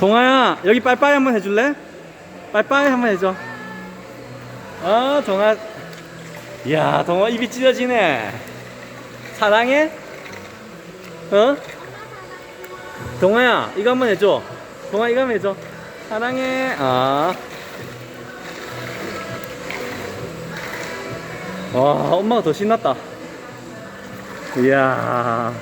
동아야 여기 빠이빠이 한번 해줄래? 빠이빠이 한번 해줘 아 동아 이야 동아 입이 찢어지네 사랑해? 어? 동아야 이거 한번 해줘 동아 이거 한번 해줘 사랑해 아. 와 엄마가 더 신났다 이야